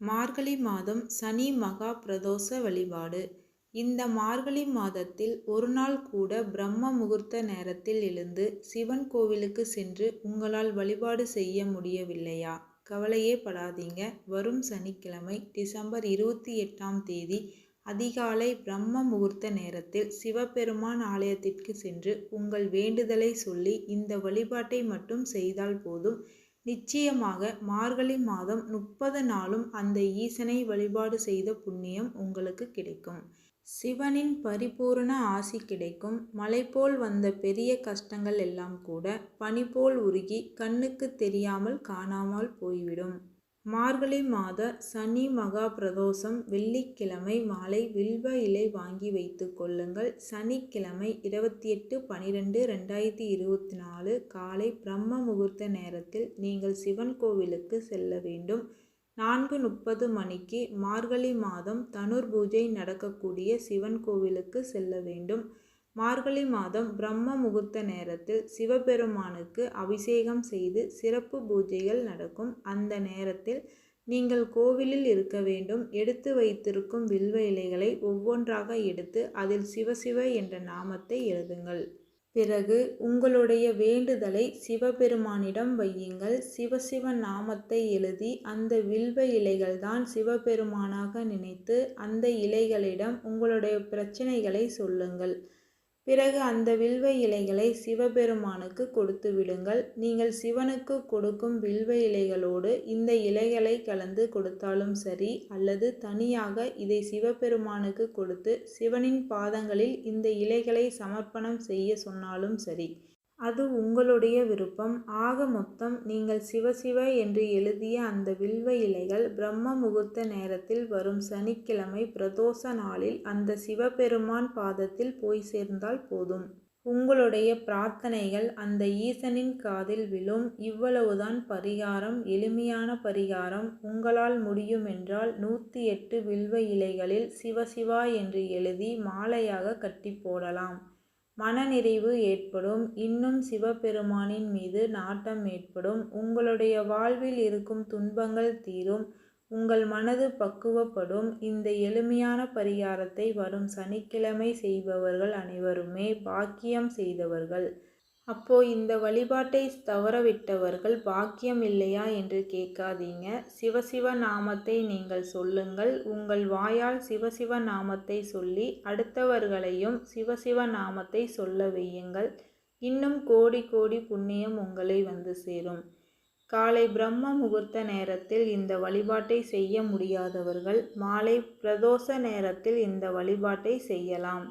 மார்கழி மாதம் சனி மகா பிரதோஷ வழிபாடு. இந்த மார்கழி மாதத்தில் ஒரு நாள் கூட பிரம்ம முகூர்த்த நேரத்தில் எழுந்து சிவன் கோவிலுக்கு சென்று உங்களால் வழிபாடு செய்ய முடியவில்லையா? கவலையே படாதீங்க. வரும் சனிக்கிழமை டிசம்பர் இருபத்தி எட்டாம் தேதி அதிகாலை பிரம்ம முகூர்த்த நேரத்தில் சிவபெருமான் ஆலயத்திற்கு சென்று உங்கள் வேண்டுதலை சொல்லி இந்த வழிபாட்டை மட்டும் செய்தால் போதும். நிச்சயமாக மார்கழி மாதம் முப்பது நாளும் அந்த ஈசனை வழிபாடு செய்த புண்ணியம் உங்களுக்கு கிடைக்கும். சிவனின் பரிபூரண ஆசி கிடைக்கும். மலை போல் வந்த பெரிய கஷ்டங்கள் எல்லாம் கூட பனி போல் உருகி கண்ணுக்கு தெரியாமல் காணாமல் போய்விடும். மார்கழி மாத சனி மகா பிரதோஷம் வெள்ளிக்கிழமை மாலை வில்வ இலை வாங்கி வைத்து கொள்ளுங்கள். சனிக்கிழமை இருபத்தி எட்டு பனிரெண்டு ரெண்டாயிரத்தி இருபத்தி நாலு காலை பிரம்ம முகூர்த்த நேரத்தில் நீங்கள் சிவன் கோவிலுக்கு செல்ல வேண்டும். நான்கு முப்பது மணிக்கு மார்கழி மாதம் தனுர் பூஜை நடக்கக்கூடிய சிவன் கோவிலுக்கு செல்ல வேண்டும். மார்கழி மாதம் பிரம்ம முகூர்த்த நேரத்தில் சிவபெருமானுக்கு அபிஷேகம் செய்து சிறப்பு பூஜைகள் நடக்கும். அந்த நேரத்தில் நீங்கள் கோவிலில் இருக்க வேண்டும். எடுத்து வைத்திருக்கும் வில்வ இலைகளை ஒவ்வொன்றாக எடுத்து அதில் சிவசிவ என்ற நாமத்தை எழுதுங்கள். பிறகு உங்களுடைய வேண்டுதலை சிவபெருமானிடம் வையுங்கள். சிவசிவ நாமத்தை எழுதி அந்த வில்வ இலைகள்தான் சிவபெருமானாக நினைத்து அந்த இலைகளிடம் உங்களுடைய பிரச்சனைகளை சொல்லுங்கள். பிறகு அந்த வில்வ இலைகளை சிவபெருமானுக்கு கொடுத்து விடுங்கள். நீங்கள் சிவனுக்கு கொடுக்கும் வில்வ இலைகளோடு இந்த இலைகளை கலந்து கொடுத்தாலும் சரி அல்லது தனியாக இதை சிவபெருமானுக்கு கொடுத்து சிவனின் பாதங்களில் இந்த இலைகளை சமர்ப்பணம் செய்ய சொன்னாலும் சரி. அது உங்களுடைய விருப்பம். ஆக மொத்தம் நீங்கள் சிவசிவ என்று எழுதிய அந்த வில்வ இலைகள் பிரம்ம முகூர்த்த நேரத்தில் வரும் சனிக்கிழமை பிரதோஷ நாளில் அந்த சிவபெருமான் பாதத்தில் போய் சேர்ந்தால் போதும். உங்களுடைய பிரார்த்தனைகள் அந்த ஈசனின் காதில் விழும். இவ்வளவுதான் பரிகாரம் எளிமையான பரிகாரம். உங்களால் முடியுமென்றால் நூற்றி எட்டு வில்வ இலைகளில் சிவசிவா என்று எழுதி மாலையாக கட்டி போடலாம். மனநிறைவு ஏற்படும். இன்னும் சிவபெருமானின் மீது நாட்டம் ஏற்படும். உங்களுடைய வாழ்வில் இருக்கும் துன்பங்கள் தீரும். உங்கள் மனது பக்குவப்படும். இந்த எளிமையான பரிகாரத்தை வரும் சனிக்கிழமை செய்பவர்கள் அனைவருமே பாக்கியம் செய்தவர்கள். அப்போ இந்த வழிபாட்டை தவறவிட்டவர்கள் பாக்கியம் இல்லையா என்று கேட்காதீங்க. சிவசிவ நாமத்தை நீங்கள் சொல்லுங்கள். உங்கள் வாயால் சிவசிவ நாமத்தை சொல்லி அடுத்தவர்களையும் சிவசிவ நாமத்தை சொல்ல வையுங்கள். இன்னும் கோடி கோடி புண்ணியம் உங்களை வந்து சேரும். காலை பிரம்ம முகூர்த்த நேரத்தில் இந்த வழிபாட்டை செய்ய முடியாதவர்கள் மாலை பிரதோஷ நேரத்தில் இந்த வழிபாட்டை செய்யலாம்.